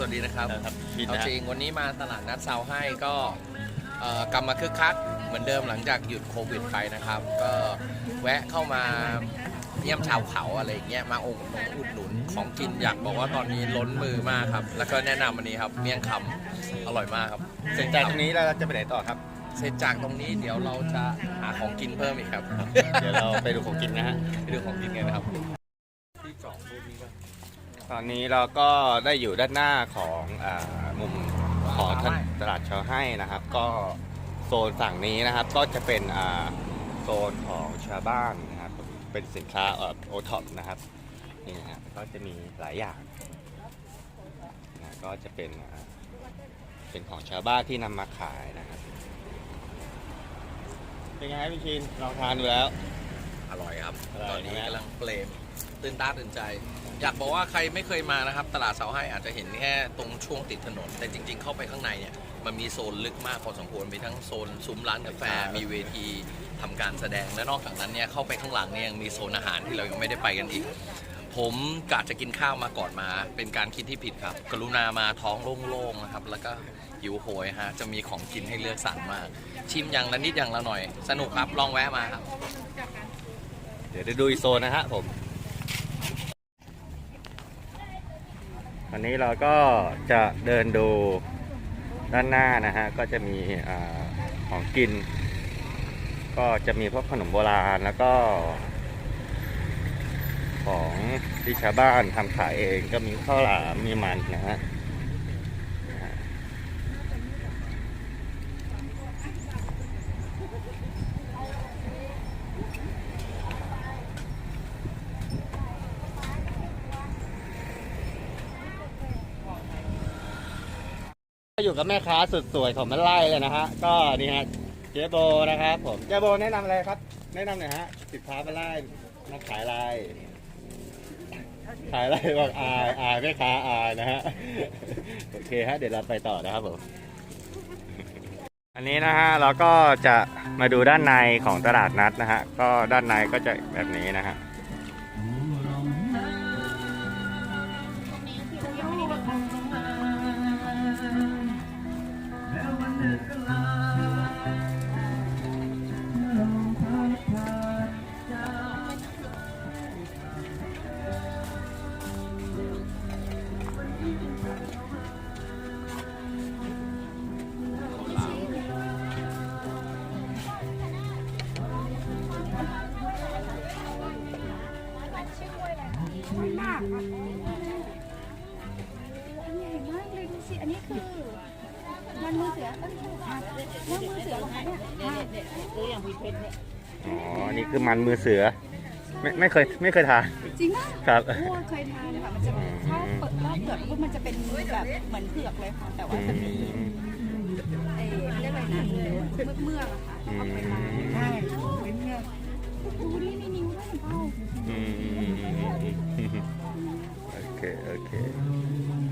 วัสดีนะครับนะครับพี่เอานะจริงวันนี้มาตลาดนัดเซาให้ก็เอ่อกลับมาคึกคักเหมือนเดิมหลังจากหยุดโควิดไปนะครับ ก็แวะเข้ามาเยี่ยมชาวเขาอะไรอย่างเงี้ยมาองค์อุดหนุนของกินอยากบอกว่าตอนนี้ล้นมือมากครับ แล้วก็แนะนำอันนี้ครับเมี่ยงคำอร่อยมากครับเสร็จจากตรงนี้แล้วเราจะไปไหนต่อครับ เสร็จจากตรงนี้เดี๋ยวเราจะหาของกินเพิ่มอีกครับเดี๋ยวเราไปดูของกินนะฮะ ไปดูของกินกันนะครับ ที่สองรูปนี้ก็ ตอนนี้เราก็ได้อยู่ด้านหน้าของอามุมของตลาดเชาให้นะครับ ก็โซนฝั่งนี้นะครับ ก็จะเป็นอ่าโซนของชาวบ้านนะครับ เป็นสินค้าโอท็อปนะครับนี่นะฮะก็จะมีหลายอย่างนะก็จะเป็นอ่าเป็นของชาวบ้านที่นำมาขายนะครับ เป็นไงครับพี่ชินลองทานดูแล้ว อร่อยครับ อร่อยตอนนี้ใช่ไหมกำลังเปลม ตื่นตาตื่นใจ อยากบอกว่าใครไม่เคยมานะครับ ตลาดเสาให้อาจจะเห็นแค่ตรงช่วงติดถนน แต่จริง ๆ เข้าไปข้างในเนี่ยมันมีโซนลึกมากพอสมควรมีทั้งโซนซุ้มร้านกาแฟมีเวทีทำการแสดงและนอกจากนั้นเนี่ยเข้าไปข้างหลังเนี่ยยังมีโซนอาหารที่เรายังไม่ได้ไปกันอีก ผมกะจะกินข้าวมาก่อนมา เป็นการคิดที่ผิดครับ กรุณามาท้องโล่งๆนะครับแล้วก็หิวโหยฮะจะมีของกินให้เลือกสรรมาก ชิมอย่างละนิดอย่างละหน่อย สนุกครับลองแวะมาครับ เดี๋ยวจะดูอีกโซนนะฮะผม วันนี้เราก็จะเดินดูด้านหน้านะฮะ ก็จะมีอของกิน ก็จะมีพวกขนมโบราณแล้วก็ ของที่ชาวบ้านทำขายเองก็มีข้าวหลามมีมันนะฮะ อยู่กับแม่ค้าสุดสวยของมันไล่เลยนะฮะ ก็นี่ฮะเจ๊โบนะครับผมเจ๊โบแนะนำอะไรครับ แนะนำหน่อยฮะสินค้ามันไล่นักขายอะไรขายอะไรบอกอายอายแม่ค้าอายนะฮะโอเคฮะเดี๋ยวเราไปต่อนะครับผมอันนี้นะฮะเราก็จะมาดูด้านในของตลาดนัดนะฮะก็ด้านในก็จะแบบนี้นะฮะ สิอันนี้คือมันมือเสือเอ้ยมันมือเสือเหรอคะเนี่ยตัวอย่างพีเพชรเนี่ยอ๋อนี่คือมันมือเสือ ไม่ไม่เคยไม่เคยทาน จริงมากครับโอ้เคยทานค่ะมันจะถ้าเปิดรอบเปิดปุ๊บมันจะเป็นแบบเหมือนเผือกเลยค่ะ แต่ว่าจะมีเอ้เรียกอะไรนะเมือกเมือกๆอะค่ะแล้วก็ไปทานใช่เป็นเมือกดูนี่มีนิ้วด้วยเปล่าอืมโอเค โอเคเ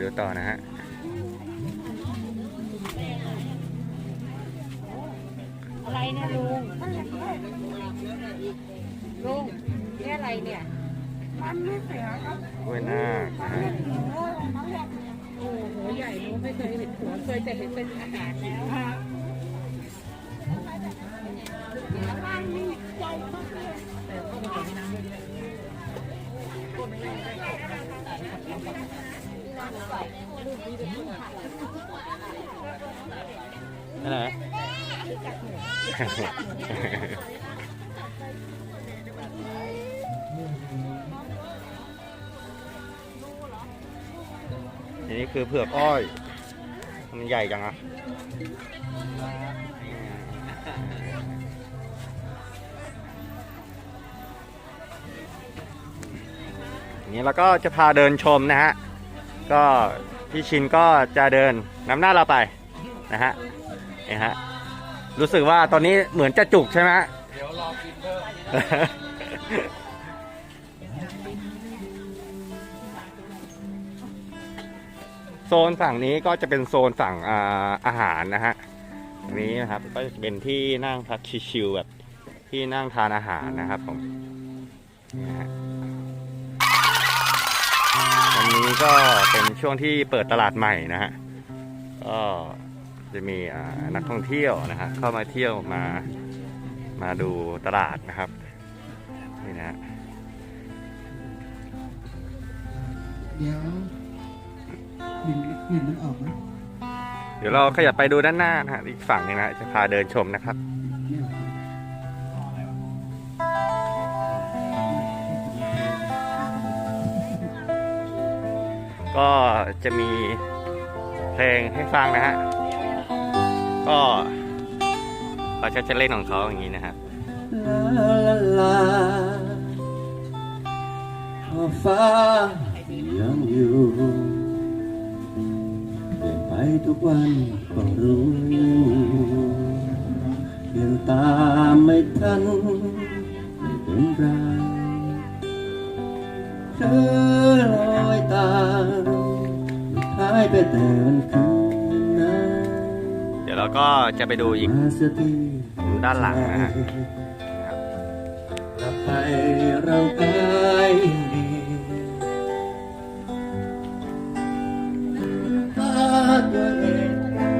ดี๋ยวดูต่อนะฮะอะไรเนี่ยลุงลุงนี่อะไรเนี่ยมันมือเสือครับกล้วยนาคนะฮะโอ้โหใหญ่ลุงไม่เคยเห็นหัวเคยแต่เห็นเป็นอาหารแล้วนั่นแห ละอันนี้คือเผือกอ้อย มันใหญ่จังอะอันนี้เราก็จะพาเดินชมนะฮะ ก็พี่ชินก็จะเดินนำหน้าเราไปนะฮะนี่ฮะรู้สึกว่าตอนนี้เหมือนจะจุกใช่ไหมฮะเดี๋ยวรอกินเพิ่มโซนฝั่งนี้ก็จะเป็นโซนฝั่งอาหารนะฮะอันนี้นะครับก็จะเป็นที่นั่งพักชิวๆแบบที่นั่งทานอาหารนะครับผมนี่ฮะ นนี้ก็เป็นช่วงที่เปิดตลาดใหม่นะฮะก็จะมีอ่านักท่องเที่ยวนะฮะเข้ามาเที่ยวมามาดูตลาดนะครับนี่นะฮะเดี๋ยวกลิ่นกลิ่นมันออกไหมเดี๋ยวเราขยับไปดูด้านหน้านะฮะอีกฝั่งหนึงนะฮะจะพาเดินชมนะครับ ก็จะมีเพลงให้ฟังนะฮะ ก็เขาจะจะเล่นของเขาอย่างนี้นะครับลาลาลาฟ้ายังอยู่เปลี่ยนไปทุกวันก็รู้เดินตามไม่ทันไม่เป็นไร ธอลอยตามหายไปแต่วันคืนนั้นเดี๋ยวเราก็จะไปดูอีก มาเสียทีด้านหลังนะฮะ กลับไปเรากายดีพาตัวเองมา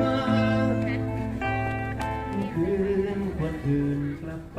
คืนวันคืนกลับไป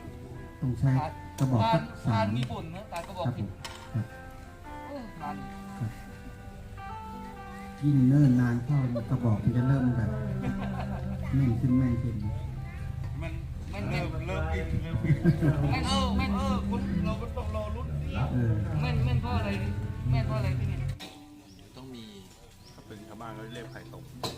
ต้องใช้กระบอกสักสามมีบุญนะตากระบอกครับผผิดมครับทานยิ่งเนิ่นนานเข้ากระบอกมันจะเริ่มแบบแม่นขึ้นแม่นขึ้นแม่นแม่นเริ่มเริ่มกินเริ่มกินแม่นเออแม่นเออคุณเราก็ต้องรอรุ่นเออแม่นแม่นเพราะอะไรแม่นเพราะอะไรที่นี่ต้องมีเป็นชาวบ้านเขาเรียกไข่ตกอ๋